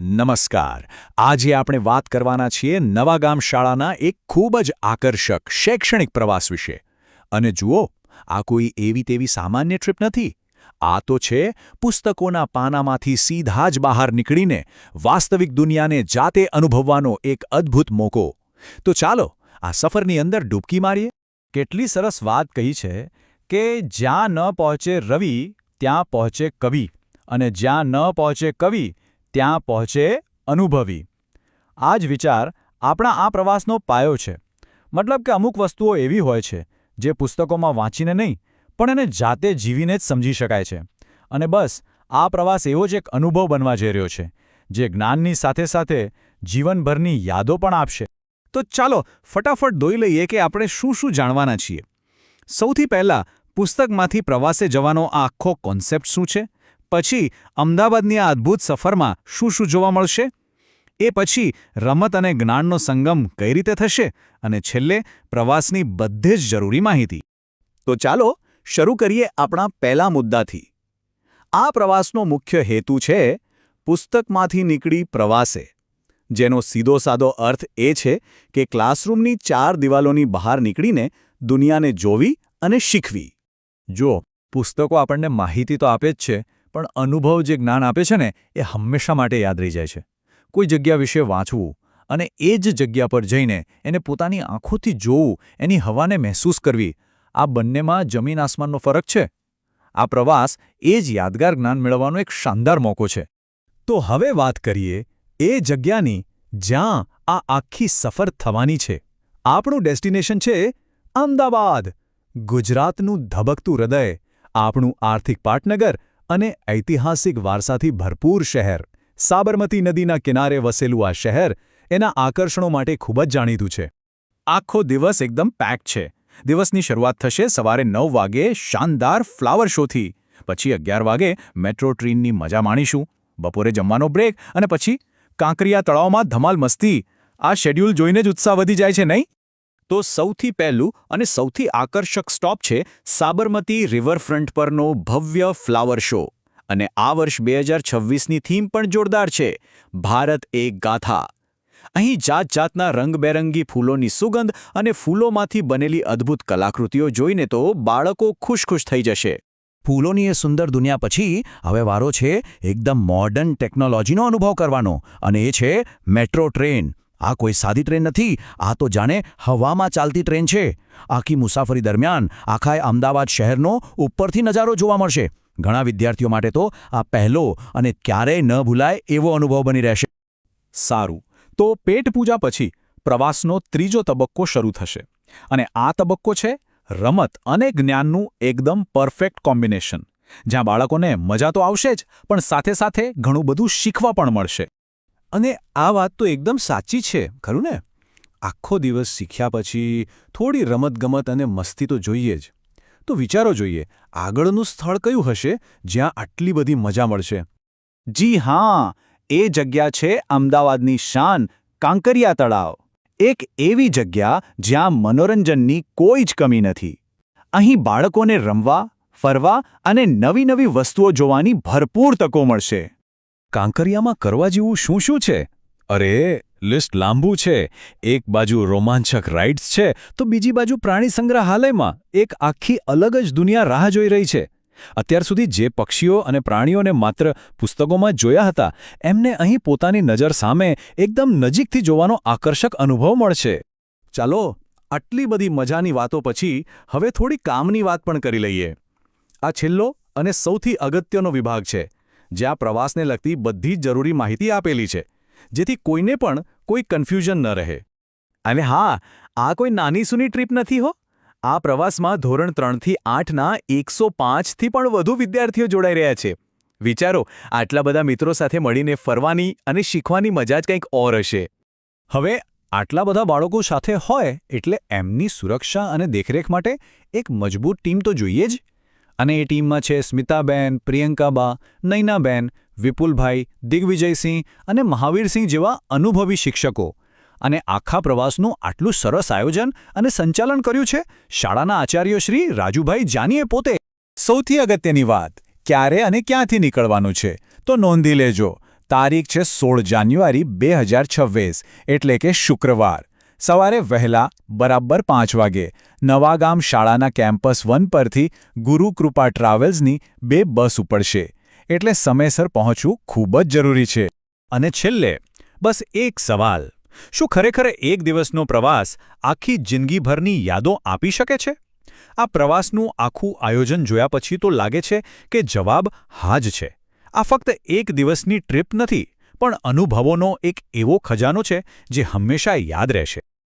નમસ્કાર. આજે આપણે વાત કરવાના છીએ નવાગામ શાળાના એક ખૂબ જ આકર્ષક શૈક્ષણિક પ્રવાસ વિશે. અને જુઓ, આ કોઈ એવી તેવી સામાન્ય ટ્રીપ નથી. આ તો છે પુસ્તકોના પાનામાંથી સીધા જ બહાર નીકળીને વાસ્તવિક દુનિયાને જાતે અનુભવવાનો એક અદ્ભુત મોકો. તો ચાલો, આ સફરની અંદર ડૂબકી મારીએ. કેટલી સરસ વાત કહી છે કે જ્યાં ન પહોંચે રવિ, ત્યાં પહોંચે કવિ. અને જ્યાં ન પહોંચે કવિ ત્યાં પહોંચે અનુભવી. આ જ વિચાર આપણા આ પ્રવાસનો પાયો છે. મતલબ કે અમુક વસ્તુઓ એવી હોય છે, જે પુસ્તકોમાં વાંચીને નહીં, પણ એને જાતે જીવીને જ સમજી શકાય છે. અને બસ, આ પ્રવાસ એવો જ એક અનુભવ બનવા જઈ રહ્યો છે, જે જ્ઞાનની સાથે સાથે જીવનભરની યાદો પણ આપશે. તો ચાલો, ફટાફટ દોઈ લઈએ કે આપણે શું શું જાણવાના છીએ. સૌથી પહેલાં પુસ્તકમાંથી પ્રવાસે જવાનો આ આખો કોન્સેપ્ટ શું છે? પછી અમદાવાદની આ અદ્ભુત સફરમાં શું શું જોવા મળશે? એ પછી રમત અને જ્ઞાનનો સંગમ કઈ રીતે થશે? અને છેલ્લે પ્રવાસની બધે જ જરૂરી માહિતી. તો ચાલો શરૂ કરીએ આપણા પહેલા મુદ્દાથી. આ પ્રવાસનો મુખ્ય હેતુ છે પુસ્તકમાંથી નીકળી પ્રવાસે. જેનો સીધો સાદો અર્થ એ છે કે ક્લાસરૂમની ચાર દિવાલોની બહાર નીકળીને દુનિયાને જોવી અને શીખવી. જો પુસ્તકો આપણને માહિતી તો આપે જ છે પણ અનુભવ જે જ્ઞાન આપે છે ને, એ હંમેશા માટે યાદ રહી જાય છે. કોઈ જગ્યા વિશે વાંચવું અને એ જ જગ્યા પર જઈને એને પોતાની આંખોથી જોવું, એની હવાને મહેસૂસ કરવી, આ બંનેમાં જમીન આસમાનનો ફરક છે? આ પ્રવાસ એ જ યાદગાર જ્ઞાન મેળવવાનો એક શાનદાર મોકો છે. તો હવે વાત કરીએ એ જગ્યાની જ્યાં આ આખી સફર થવાની છે. આપણું ડેસ્ટિનેશન છે અમદાવાદ. ગુજરાતનું ધબકતું હૃદય, આપણું આર્થિક પાટનગર અને ઐતિહાસિક વારસાથી ભરપૂર શહેર. સાબરમતી નદીના કિનારે વસેલું આ શહેર એના આકર્ષણો માટે ખૂબ જ જાણીતું છે. આખો દિવસ એકદમ પેક છે. દિવસની શરૂઆત થશે સવારે નવ વાગે શાનદાર ફ્લાવર શોથી પછી અગિયાર વાગે મેટ્રો ટ્રેનની મજા માણીશું. બપોરે જમવાનો બ્રેક અને પછી કાંકરિયા તળાવમાં ધમાલ મસ્તી. આ શેડ્યુલ જોઈને જ ઉત્સાહ વધી જાય છે નહીં? તો સૌથી પહેલું અને સૌથી આકર્ષક સ્ટોપ છે સાબરમતી રિવરફ્રન્ટ પરનો ભવ્ય ફ્લાવર શો. અને આ વર્ષ બે હજાર છવ્વીસની થીમ પણ જોરદાર છે, ભારત એક ગાથા. અહીં જાત જાતના રંગબેરંગી ફૂલોની સુગંધ અને ફૂલોમાંથી બનેલી અદ્ભુત કલાકૃતિઓ જોઈને તો બાળકો ખુશ ખુશ થઈ જશે. ફૂલોની એ સુંદર દુનિયા પછી હવે વારો છે એકદમ મોડર્ન ટેકનોલોજીનો અનુભવ કરવાનો અને એ છે મેટ્રો ટ્રેન આ કોઈ સાદી ટ્રેન નથી, આ તો જાણે હવામાં ચાલતી ટ્રેન છે. આખી મુસાફરી દરમિયાન આખાએ અમદાવાદ શહેરનો ઉપરથી નજારો જોવા મળશે. ઘણા વિદ્યાર્થીઓ માટે તો આ પહેલો અને ક્યારેય ન ભૂલાય એવો અનુભવ બની રહેશે. સારું, તો પેટ પૂજા પછી પ્રવાસનો ત્રીજો તબક્કો શરૂ થશે. અને આ તબક્કો છે રમત અને જ્ઞાનનું એકદમ પરફેક્ટ કોમ્બિનેશન. જ્યાં બાળકોને મજા તો આવશે જ, પણ સાથે સાથે ઘણું બધું શીખવા પણ મળશે. અને આ વાત તો એકદમ સાચી છે, ખરું ને? આખો દિવસ શીખ્યા પછી થોડી રમતગમત અને મસ્તી તો જોઈએ જ. તો વિચારો જોઈએ, આગળનું સ્થળ કયું હશે જ્યાં આટલી બધી મજા મળશે? જી હા, એ જગ્યા છે અમદાવાદની શાન કાંકરિયા તળાવ. એક એવી જગ્યા જ્યાં મનોરંજનની કોઈ જ કમી નથી. અહીં બાળકોને રમવા, ફરવા અને નવી નવી વસ્તુઓ જોવાની ભરપૂર તકો મળશે. કાંકરિયામાં કરવા જેવું શું શું છે? અરે, લિસ્ટ લાંબુ છે. એક બાજુ રોમાંચક રાઇડ્સ છે, તો બીજી બાજુ પ્રાણી સંગ્રહાલયમાં એક આખી અલગ જ દુનિયા રાહ જોઈ રહી છે. અત્યાર સુધી જે પક્ષીઓ અને પ્રાણીઓને માત્ર પુસ્તકોમાં જોયા હતા, એમને અહીં પોતાની નજર સામે એકદમ નજીકથી જોવાનો આકર્ષક અનુભવ મળશે. ચાલો, આટલી બધી મજાની વાતો પછી હવે થોડી કામની વાત પણ કરી લઈએ. આ છેલ્લો અને સૌથી અગત્યનો વિભાગ છે. જ્યાં પ્રવાસને લગતી બધી જ જરૂરી માહિતી આપેલી છે, જેથી કોઈને પણ કોઈ કન્ફ્યુઝન ન રહે. અને હા, આ કોઈ નાની સૂની ટ્રીપ નથી હો? આ પ્રવાસમાં ધોરણ ત્રણથી આઠના એકસો પાંચથી પણ વધુ વિદ્યાર્થીઓ જોડાઈ રહ્યા છે. વિચારો, આટલા બધા મિત્રો સાથે મળીને ફરવાની અને શીખવાની મજા જ કંઈક ઓર હશે. હવે, આટલા બધા બાળકો સાથે હોય એટલે એમની સુરક્ષા અને દેખરેખ માટે એક મજબૂત ટીમ તો જોઈએ જ. અને એ ટીમમાં છે સ્મિતાબેન, પ્રિયંકાબા, નૈનાબેન, વિપુલભાઈ, દિગ્વિજયસિંહ અને મહાવીરસિંહ જેવા અનુભવી શિક્ષકો. અને આખા પ્રવાસનું આટલું સરસ આયોજન અને સંચાલન કર્યું છે શાળાના આચાર્ય શ્રી રાજુભાઈ જાનીએ પોતે. સૌથી અગત્યની વાત, ક્યારે અને ક્યાંથી નીકળવાનું છે? તો નોંધી લેજો, તારીખ છે સોળ જાન્યુઆરી બે એટલે કે શુક્રવાર. સવારે વહેલા બરાબર પાંચ વાગે નવાગામ શાળાના કેમ્પસ વન પરથી ગુરુકૃપા ટ્રાવેલ્સની બે બસ ઉપડશે. એટલે સમયસર પહોંચવું ખૂબ જ જરૂરી છે. અને છેલ્લે, બસ એક સવાલ. શું ખરેખર એક દિવસનો પ્રવાસ આખી જિંદગીભરની યાદો આપી શકે છે? આ પ્રવાસનું આખું આયોજન જોયા પછી તો લાગે છે કે જવાબ હા જ છે. આ ફક્ત એક દિવસની ટ્રીપ નથી, પણ અનુભવોનો એક એવો ખજાનો છે જે હંમેશા યાદ રહેશે.